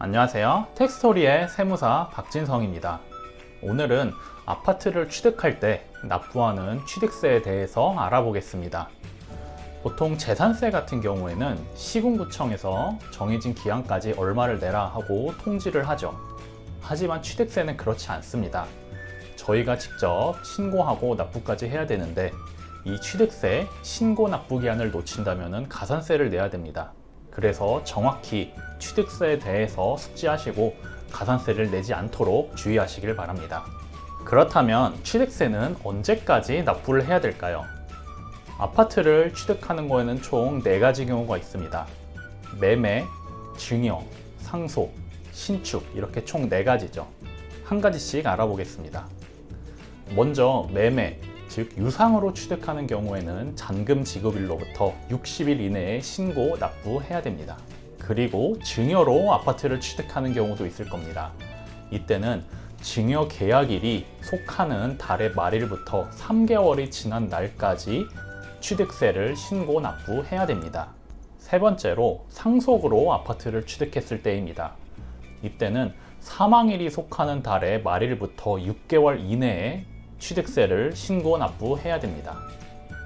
안녕하세요. 텍스토리의 세무사 박진성입니다. 오늘은 아파트를 취득할 때 납부하는 취득세에 대해서 알아보겠습니다. 보통 재산세 같은 경우에는 시군구청에서 정해진 기한까지 얼마를 내라 하고 통지를 하죠. 하지만 취득세는 그렇지 않습니다. 저희가 직접 신고하고 납부까지 해야 되는데 이 취득세 신고 납부 기한을 놓친다면 가산세를 내야 됩니다. 그래서 정확히 취득세에 대해서 숙지하시고 가산세를 내지 않도록 주의하시길 바랍니다. 그렇다면 취득세는 언제까지 납부를 해야 될까요? 아파트를 취득하는 거에는 총 4가지 경우가 있습니다. 매매, 증여, 상속, 신축 이렇게 총 4가지죠. 한 가지씩 알아보겠습니다. 먼저 매매, 즉 유상으로 취득하는 경우에는 잔금 지급일로부터 60일 이내에 신고 납부해야 됩니다. 그리고 증여로 아파트를 취득하는 경우도 있을 겁니다. 이때는 증여 계약일이 속하는 달의 말일부터 3개월이 지난 날까지 취득세를 신고 납부해야 됩니다. 세 번째로 상속으로 아파트를 취득했을 때입니다. 이때는 사망일이 속하는 달의 말일부터 6개월 이내에 취득세를 신고 납부해야 됩니다.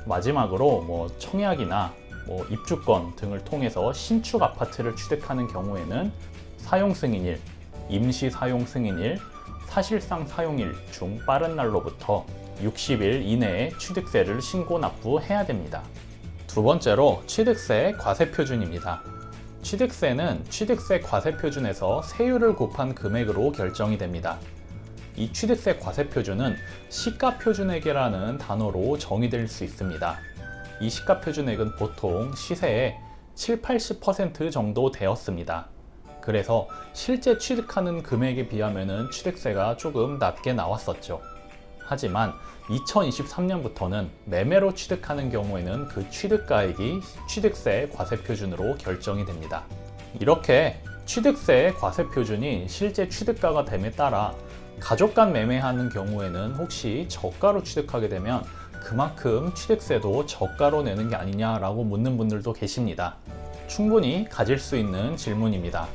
마지막으로 뭐 청약이나 뭐 입주권 등을 통해서 신축 아파트를 취득하는 경우에는 사용 승인일, 임시 사용 승인일, 사실상 사용일 중 빠른 날로부터 60일 이내에 취득세를 신고 납부해야 됩니다. 두 번째로 취득세 과세 표준입니다. 취득세는 취득세 과세 표준에서 세율을 곱한 금액으로 결정이 됩니다. 이 취득세 과세 표준은 시가 표준액이라는 단어로 정의될 수 있습니다. 이 시가 표준액은 보통 시세의 7, 80% 정도 되었습니다. 그래서 실제 취득하는 금액에 비하면 취득세가 조금 낮게 나왔었죠. 하지만 2023년부터는 매매로 취득하는 경우에는 그 취득가액이 취득세 과세 표준으로 결정이 됩니다. 이렇게 취득세 과세 표준이 실제 취득가가 됨에 따라 가족 간 매매하는 경우에는 혹시 저가로 취득하게 되면 그만큼 취득세도 저가로 내는 게 아니냐라고 묻는 분들도 계십니다. 충분히 가질 수 있는 질문입니다.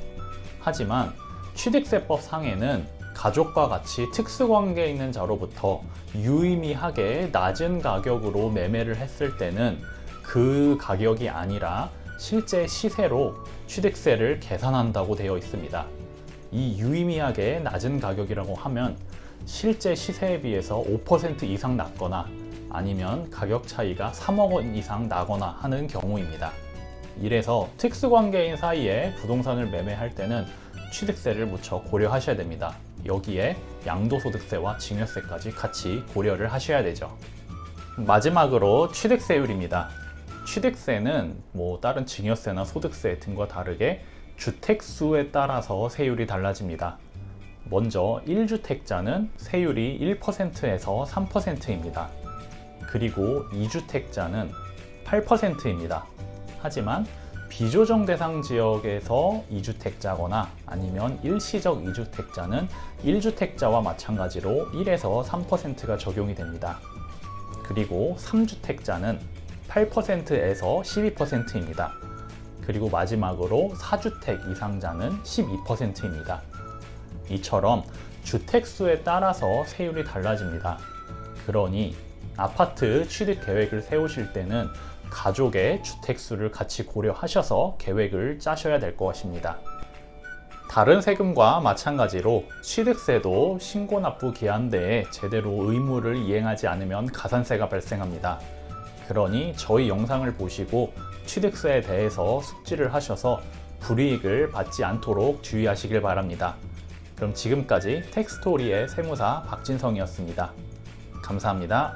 하지만 취득세법 상에는 가족과 같이 특수관계에 있는 자로부터 유의미하게 낮은 가격으로 매매를 했을 때는 그 가격이 아니라 실제 시세로 취득세를 계산한다고 되어 있습니다. 이 유의미하게 낮은 가격이라고 하면 실제 시세에 비해서 5% 이상 낮거나 아니면 가격 차이가 3억 원 이상 나거나 하는 경우입니다. 이래서 특수관계인 사이에 부동산을 매매할 때는 취득세를 무척 고려하셔야 됩니다. 여기에 양도소득세와 증여세까지 같이 고려를 하셔야 되죠. 마지막으로 취득세율입니다. 취득세는 뭐 다른 증여세나 소득세 등과 다르게 주택수에 따라서 세율이 달라집니다. 먼저 1주택자는 세율이 1%에서 3%입니다. 그리고 2주택자는 8%입니다. 하지만 비조정 대상 지역에서 2주택자거나 아니면 일시적 2주택자는 1주택자와 마찬가지로 1에서 3%가 적용이 됩니다. 그리고 3주택자는 8%에서 12%입니다. 그리고 마지막으로 4주택 이상자는 12%입니다. 이처럼 주택수에 따라서 세율이 달라집니다. 그러니 아파트 취득 계획을 세우실 때는 가족의 주택수를 같이 고려하셔서 계획을 짜셔야 될 것입니다. 다른 세금과 마찬가지로 취득세도 신고 납부 기한 내에 제대로 의무를 이행하지 않으면 가산세가 발생합니다. 그러니 저희 영상을 보시고 취득세에 대해서 숙지를 하셔서 불이익을 받지 않도록 주의하시길 바랍니다. 그럼 지금까지 텍스토리의 세무사 박진성이었습니다. 감사합니다.